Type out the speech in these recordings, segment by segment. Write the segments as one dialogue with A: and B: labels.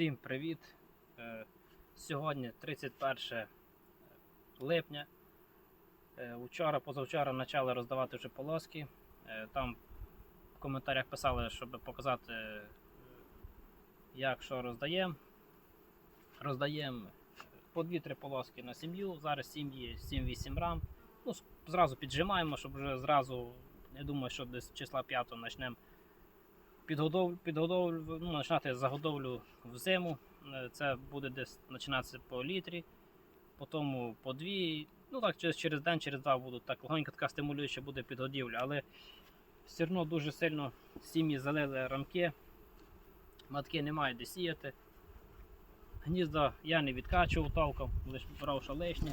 A: Всім привіт! Е, Сьогодні 31 липня. Е, Вчора, позавчора почали роздавати вже полоски. Е, Там в коментарях писали, щоб показати, е, як що роздаємо. Роздаємо по 2-3 полоски на сім'ю. Зараз сім'ї 7-8 рам. Ну, зразу піджимаємо, щоб вже зразу, я думаю, що десь числа 5 почнемо підгодов... підгодовлю, ну, починати заготовлю в зиму. Е, Це буде десь починатися по літрі, потім по дві. Ну так, через, через день, через два будуть так легонько така стимулююча буде підгодівля. Але все одно дуже сильно сім'ї залили рамки, матки немає де сіяти. Гнізда я не відкачував толком, лише брав що лишнє.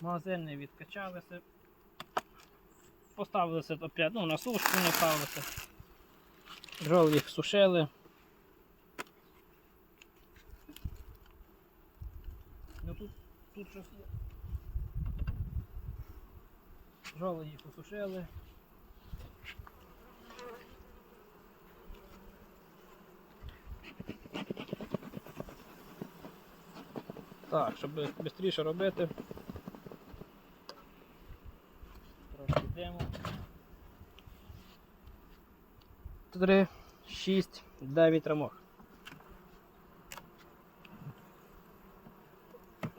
A: Магазини відкачалися. Поставилися опять, ну, на сушку не ставилися. Жол їх сушили. Ну тут, тут щось є. Жоли їх осушили. Так, щоб швидше робити. Трошки йдемо. 3, 6, 9 рамок.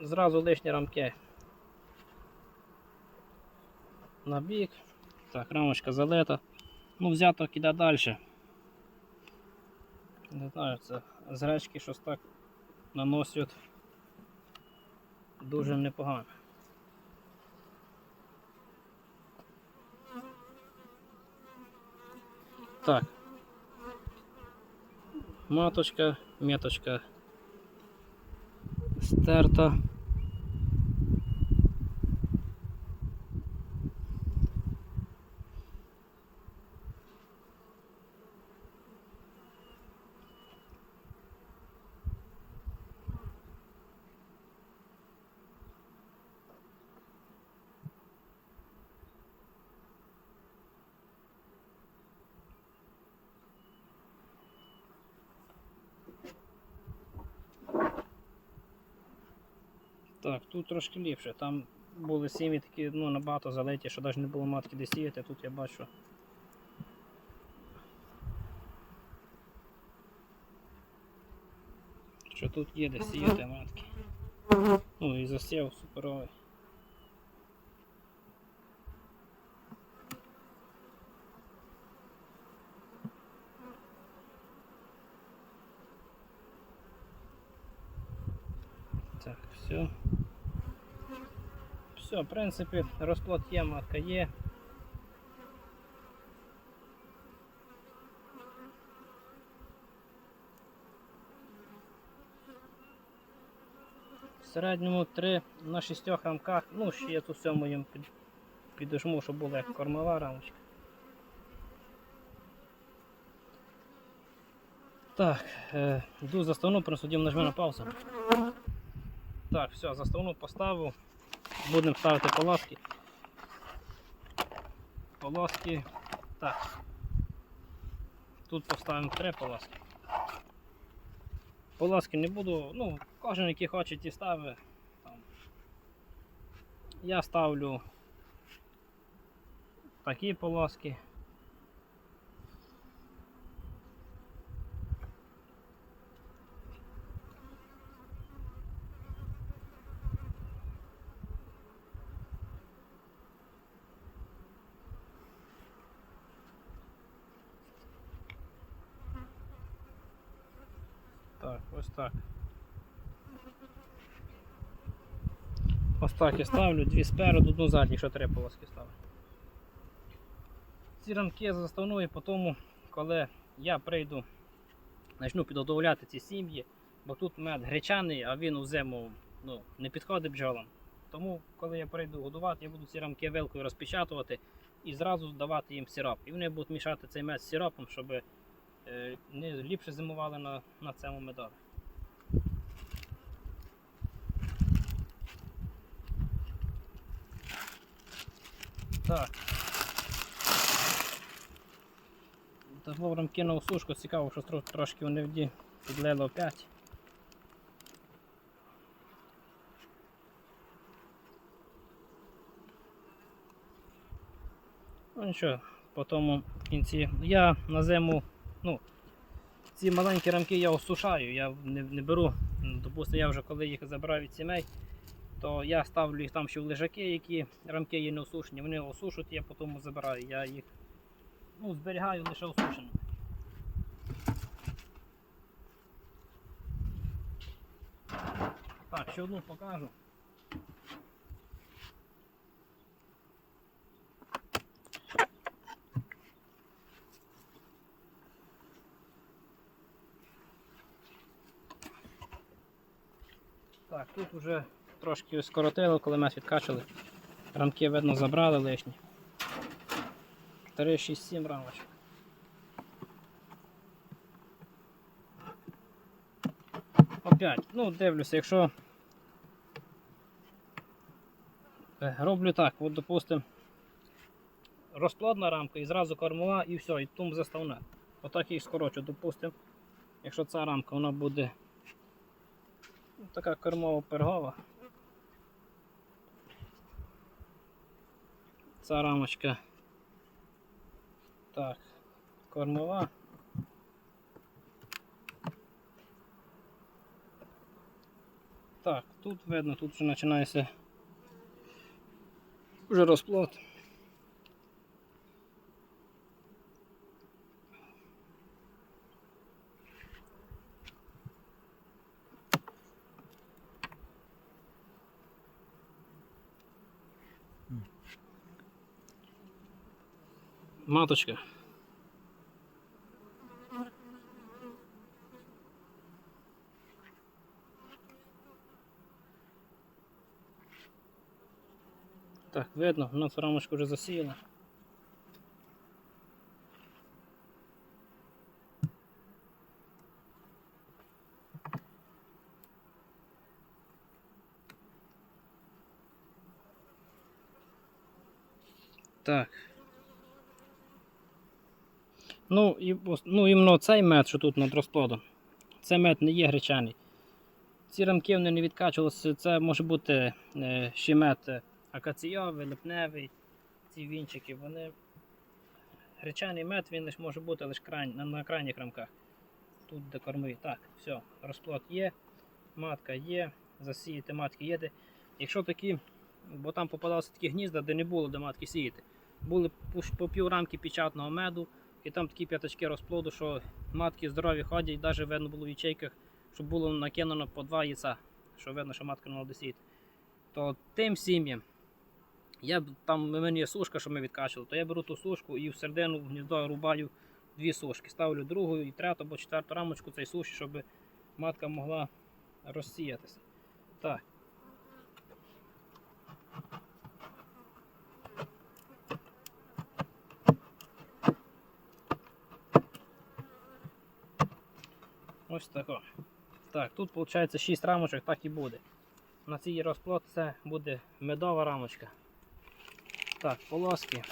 A: Зразу лишні рамки на бік. Так, рамочка залита. Ну, взято кида далі. Не знаю, це з гречки щось так наносять дуже непогано. Так. Маточка, меточка стерта. Так, тут трошки ліпше. Там були сім'ї такі ну, набагато залиті, що навіть не було матки де сіяти, тут я бачу. Що тут є де сіяти матки. Ну і засів суперовий. Так, все. Все, в принципі, розплод матка є. В середньому 3 на 6 рамках, ну ще я тут всьому їм під, підожму, щоб була як кормова рамочка. Так, е, йду заставну, просто дім нажми на паузу. Так, все, заставну поставив. Будемо ставити полоски. Полоски. Так. Тут поставимо три полоски. Полоски не буду, ну, кожен, який хоче, ті ставить. Я ставлю такі полоски. Так, ось так. Ось так я ставлю, дві спереду, одну задню, що три полоски ставлю. Ці рамки я заставну і потім, коли я прийду, почну підготовляти ці сім'ї, бо тут мед гречаний, а він у зиму ну, не підходить бджолам. Тому, коли я прийду годувати, я буду ці рамки вилкою розпечатувати і зразу давати їм сироп. І вони будуть мішати цей мед з сиропом, щоб не ліпше зимували на, на цьому медові. Так. Знову рамки на осушку, цікаво, що тро- трошки вони вді підлило опять. Ну нічого, по тому кінці. Я на зиму, ну, ці маленькі рамки я осушаю, я не, не беру. Допустимо, я вже коли їх забираю від сімей, то я ставлю їх там ще в лежаки, які рамки є не осушені. Вони осушать, я потім забираю. Я їх ну, зберігаю лише осушеними. Так, ще одну покажу. Так, тут вже трошки скоротило, коли мес відкачали. Рамки, видно, забрали лишні. 3, 6, 7 рамочок. Опять, ну дивлюся, якщо Е, роблю так, от допустим, розплодна рамка і зразу кормова і все, і тум заставна. Отак їх скорочу, допустим, якщо ця рамка вона буде ну, така кормова пергова. Ця рамочка. Так, кормова. Так, тут видно, тут вже починається вже розплод. Маточка. Так, видно, у нас рамочку вже засіяла. Так. Ну, і, ну, іменно цей мед, що тут над розплодом, це мед не є гречаний. Ці рамки вони не відкачувалися, це може бути е, ще мед е, акаційовий, липневий, ці вінчики, вони. Гречаний мед він лише може бути лише крайні, на, на крайніх рамках. Тут де кормові. Так, все, розплод є, матка є, засіяти матки є. Якщо такі, бо там попадалися такі гнізда, де не було де матки сіяти. Були по пів рамки печатного меду, і там такі п'ятачки розплоду, що матки здорові ходять, навіть видно було в ячейках, щоб було накинено по два яйця, що видно, що матка мала досіяти. То тим сім'ям я там у мене є сушка, що ми відкачували, то я беру ту сушку і в середину в гніздо рубаю дві сушки. Ставлю другу і третю або четверту рамочку цієї суші, щоб матка могла розсіятися. Так. Ось тако. Так, тут виходить 6 рамочок, так і буде. На цій розплод це буде медова рамочка. Так, полоски.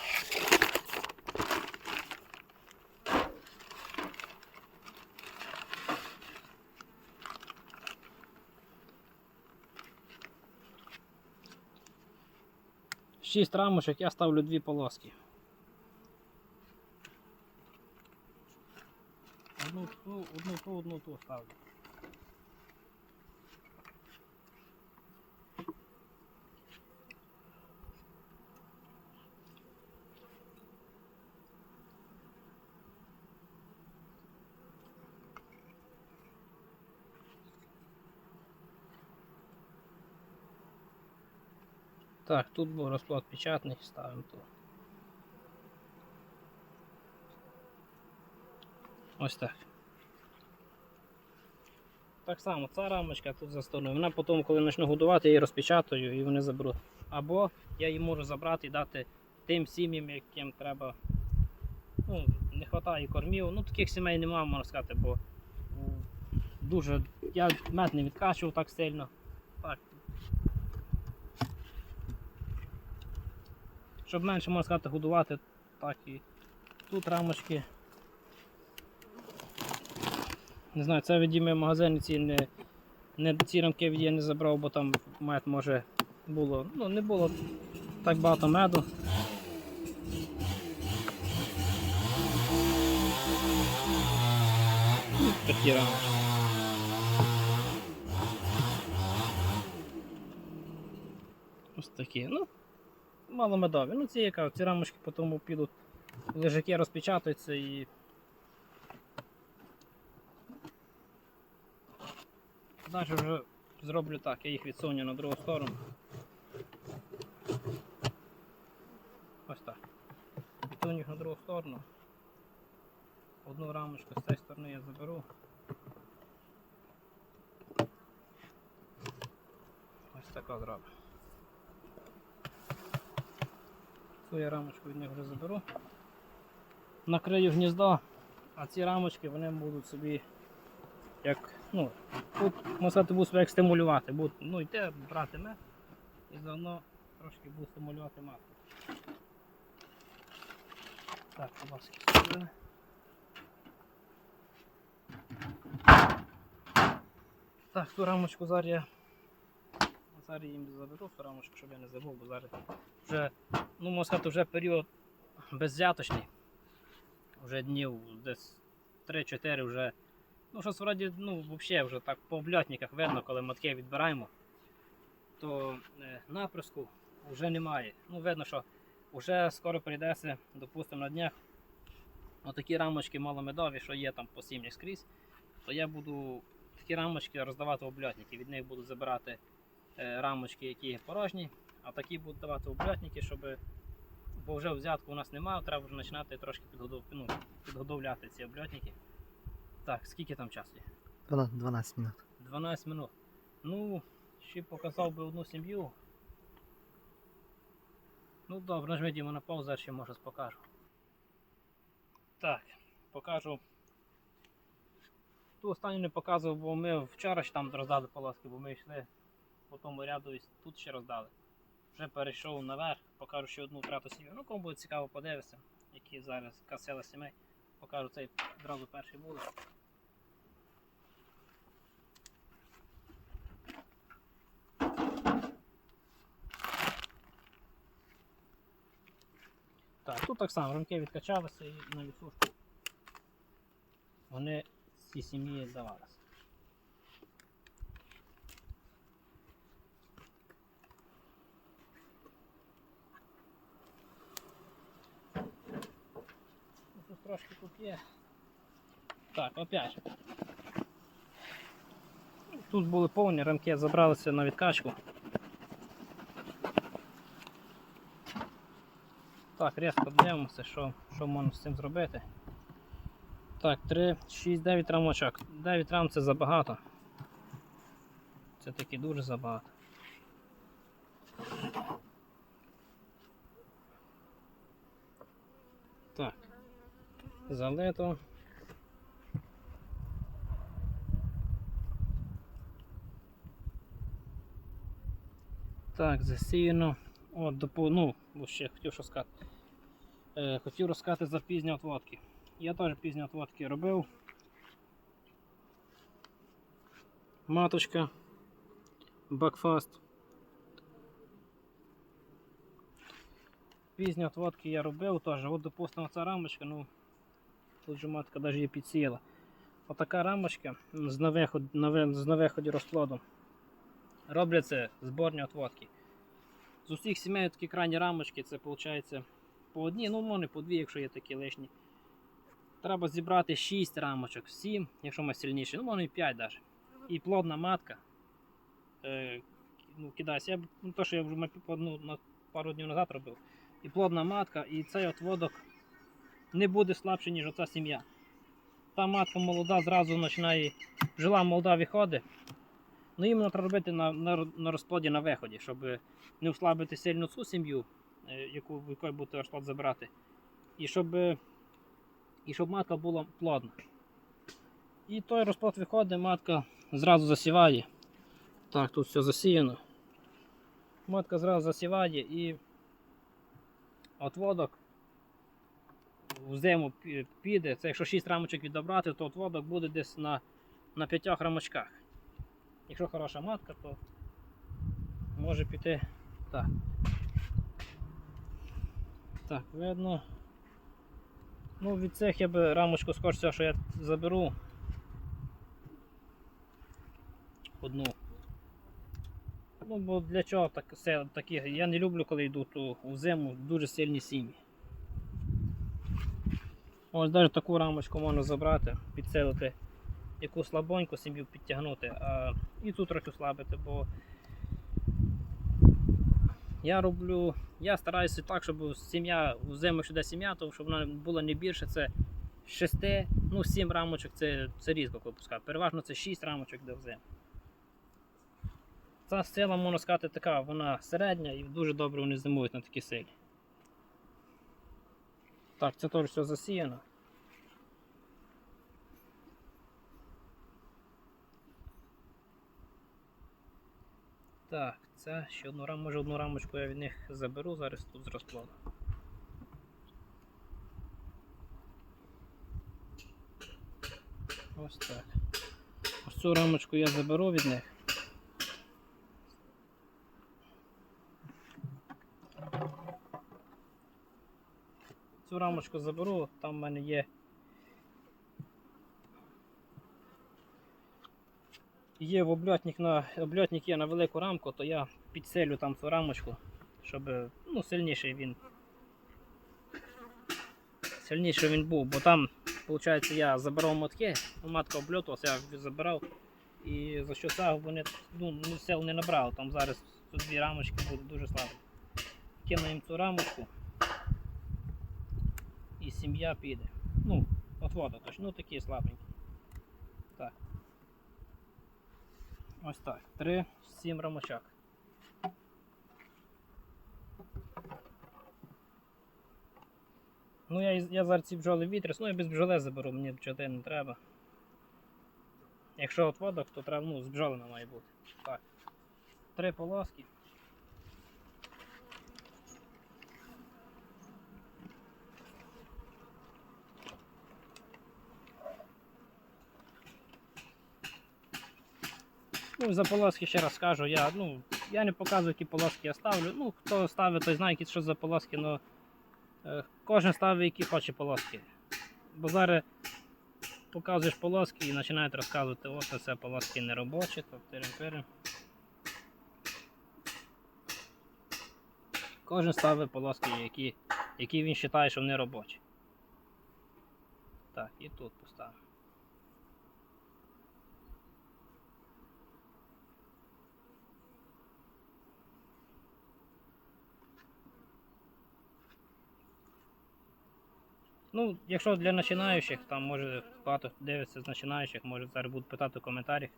A: Шість рамочок, я ставлю дві полоски. Одну ту, одну ту, одну ту ставлю. Так, тут був розплод печатний, ставимо тут. Ось так. Так само, ця рамочка тут за стороною. Вона потім, коли почну годувати, я її розпечатаю і вони заберуть. Або я її можу забрати і дати тим сім'ям, яким треба. Ну, не вистачає кормів. Ну, таких сімей немає, можна сказати, бо дуже. Я мед не відкачував так сильно. Так. Щоб менше можна сказати, годувати, так і тут рамочки Не знаю, це відіми магазини ці не, не ці рамки я не забрав, бо там мед може було. Ну, не було так багато меду. Ну, Такі рамочки. Ось такі. Ну, мало медові. Ну, ці яка, ці рамочки потім підуть, лежаки розпечатаються і. Далі вже зроблю так, я їх відсуню на другу сторону. Ось так. Відсуню їх на другу сторону. Одну рамочку з цієї сторони я заберу. Ось така зроблю. Цю я рамочку від них вже заберу. Накрию гніздо, а ці рамочки вони будуть собі як, ну, тут, буду себе як стимулювати. Буду, ну, йти, брати мед і заодно трошки буду стимулювати матку. Так, колоски сюди. Так, ту рамочку зараз я зараз їм заберу цю рамочку, щоб я не забув, бо зараз вже, ну можна сказати, вже період беззяточний. Вже днів десь 3-4 вже. Ну, щось вроді, ну, взагалі вже так по обльотниках видно, коли матки відбираємо, то е, наприску вже немає. Ну, видно, що вже скоро прийдеться, допустимо, на днях отакі рамочки маломедові, що є там по сім'ях скрізь, то я буду такі рамочки роздавати в обльотники. Від них буду забирати е, рамочки, які порожні, а такі будуть давати в обльотники, щоб. Бо вже взятку у нас немає, треба вже починати трошки підгодов... ну, підготовляти ці обльотники. Так, скільки там часу є?
B: 12 минут.
A: 12 минут. Ну, ще показав би одну сім'ю. Ну добре, нажміть йому на паузу, ще може покажу. Так, покажу. Ту останню не показував, бо ми вчора ж там роздали полоски, бо ми йшли по тому ряду і тут ще роздали. Вже перейшов наверх, покажу ще одну трету сім'ю. Ну, кому буде цікаво, подивитися, які зараз касела сімей. Покажу цей одразу перший буде. Так, тут так само рамки відкачалися і на відсушку вони ці сім'ї здавалися. Ну, Тут трошки тут є. Так, опять. Тут були повні рамки, забралися на відкачку. Так, різко дивимося, що, що можна з цим зробити. Так, 3, 6, 9 рамочок. 9 рам це забагато. Це таки дуже забагато. Так. Залито. Так, засіяно. От, допо, ну, бо ще хотів що сказати. Е, хотів розказати за пізні отводки. Я теж пізні отводки робив. Маточка. Бакфаст. Пізні отводки я робив теж. От допустимо ця рамочка, ну тут же матка навіть її підсіяла. Отака рамочка з на на, на виході розплоду. Робляться зборні отводки. З усіх сімей такі крайні рамочки, це виходить по одній, ну може по дві, якщо є такі лишні. Треба зібрати 6 рамочок, 7, якщо ми сильніші, ну може і 5 навіть. І плодна матка. Е, ну, кидайся. Я, ну, то, що я вже одну, на пару днів назад робив. І плодна матка, і цей отводок не буде слабший, ніж оця сім'я. Та матка молода зразу починає, жила молода виходить. Ну іменно треба на, на, на розплоді на виході, щоб не ослабити сильно цю сім'ю, е, яку в якої буде розплод забирати. І щоб, е, і щоб матка була плодна. І той розплод виходить, матка зразу засіває. Так, тут все засіяно. Матка зразу засіває і отводок в зиму піде. Це якщо 6 рамочок відобрати, то отводок буде десь на на п'ятьох рамочках. Якщо хороша матка, то може піти так. Так, видно. Ну, від цих я би рамочку скорше, що я заберу. Одну. Ну, бо для чого так, все, такі. Я не люблю, коли йдуть у, у зиму дуже сильні сім'ї. Ось навіть таку рамочку можна забрати, підсилити яку слабоньку сім'ю підтягнути, а і тут трохи слабити, бо я роблю, я стараюся так, щоб сім'я, зиму що сім'я, то щоб вона була не більше, це 6, ну 7 рамочок це, це різко коли. Переважно це 6 рамочок де взиму. Ця сила, можна сказати, така, вона середня і дуже добре вони зимують на такій силі. Так, це теж все засіяно. Так, це ще одну раму, може одну рамочку я від них заберу зараз тут з розплоду. Ось так. Ось цю рамочку я заберу від них. Цю рамочку заберу, там в мене є. Є в обльотник на обльотник є на велику рамку, то я підселю там цю рамочку, щоб ну, сильніший він. Сильніший він був, бо там, виходить, я забирав матки, ну, матка обльотувалася, я забирав. І за що цього вони ну, ну, сил не набрали. Там зараз тут дві рамочки будуть дуже слабі. Кину їм цю рамочку і сім'я піде. Ну, от вода точно, ну такі слабенькі. Так. Ось так. Три, сім рамочок. Ну я, я зараз ці бджоли вітряс, ну я без бджоли заберу, мені бджоли не треба. Якщо отводок, то треба, ну, з бджолами має бути. Так. Три полоски. Ну, за полоски ще раз скажу, я, ну, я не показую, які полоски я ставлю. Ну, хто ставить, той знає, які що за полоски, але кожен ставить, які хоче полоски. Бо зараз показуєш полоски і починають розказувати, от це полоски не робочі, то тирим-пирим. Кожен ставить полоски, які, які він вважає, що вони робочі. Так, і тут поставимо. Ну, якщо для починаючих, там може багато дивиться з починаючих, може зараз будуть питати в коментарях.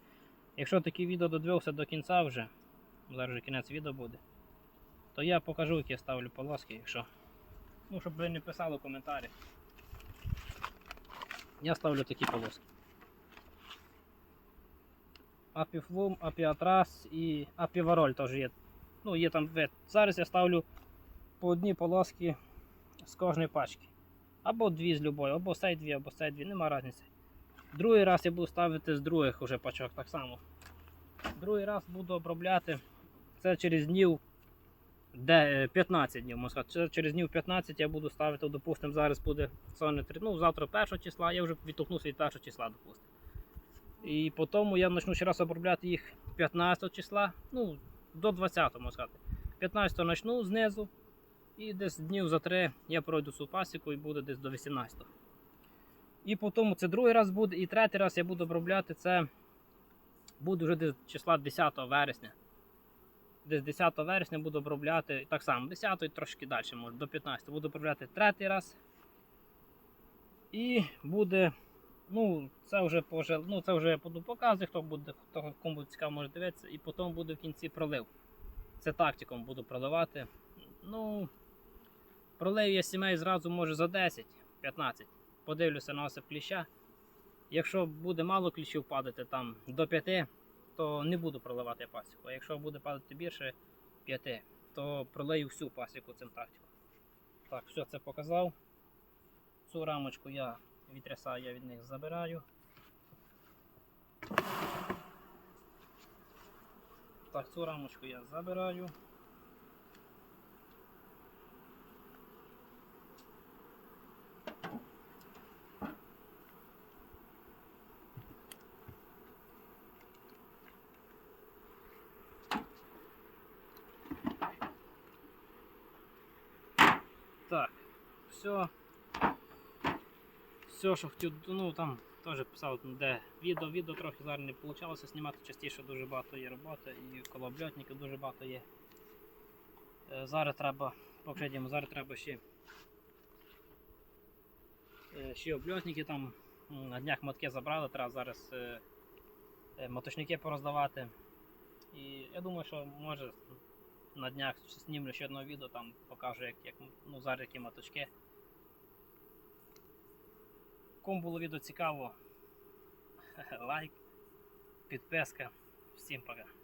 A: Якщо таке відео додивився до кінця вже, зараз вже кінець відео буде, то я покажу, які я ставлю полоски, якщо. Ну, щоб ви не писали в коментарях. Я ставлю такі полоски. Апіфлум, апіатрас і апівароль теж є. Ну, є там вид. Зараз я ставлю по одній полоски з кожної пачки. Або дві з любої, або сей дві, або сей дві, нема різниці. Другий раз я буду ставити з других уже пачок так само. Другий раз буду обробляти. Це через днів е, 15 днів, можна сказати. Через днів 15 я буду ставити, допустимо, зараз буде соне 3, ну завтра 1 числа, я вже відтолкнувся від 1 числа, допустимо. І потім я почну ще раз обробляти їх 15 числа, ну, до 20 можна сказати. 15 почну знизу, і десь днів за три я пройду цю пасіку і буде десь до 18. І потім це другий раз буде, і третій раз я буду обробляти це буде вже десь числа 10 вересня. Десь 10 вересня буду обробляти так само, 10 і трошки далі, може, до 15 буду обробляти третій раз. І буде, ну, це вже ну, це вже я буду показувати, хто буде, хто кому цікаво може дивитися, і потім буде в кінці пролив. Це тактиком буду проливати. Ну, пролив я сімей зразу може за 10-15. Подивлюся на осип кліща. Якщо буде мало кліщів падати там до 5, то не буду проливати пасіку. А якщо буде падати більше 5, то пролию всю пасіку цим тактиком. Так, все це показав. Цю рамочку я вітряса я від них забираю. Так, цю рамочку я забираю. Так, все. Все, що хотів, ну там теж писав, де відео, відео трохи зараз не вийшло знімати частіше, дуже багато є роботи і коло обльотників дуже багато є. Е, Зараз треба, попередньому, зараз треба ще, е, ще обльотники там на днях мотки забрали, треба зараз е, моточники пороздавати. І я думаю, що може на днях знімлю ще одне відео, там покажу, як, як ну, зараз які маточки. Кому було відео цікаво, лайк, підписка. Всім пока.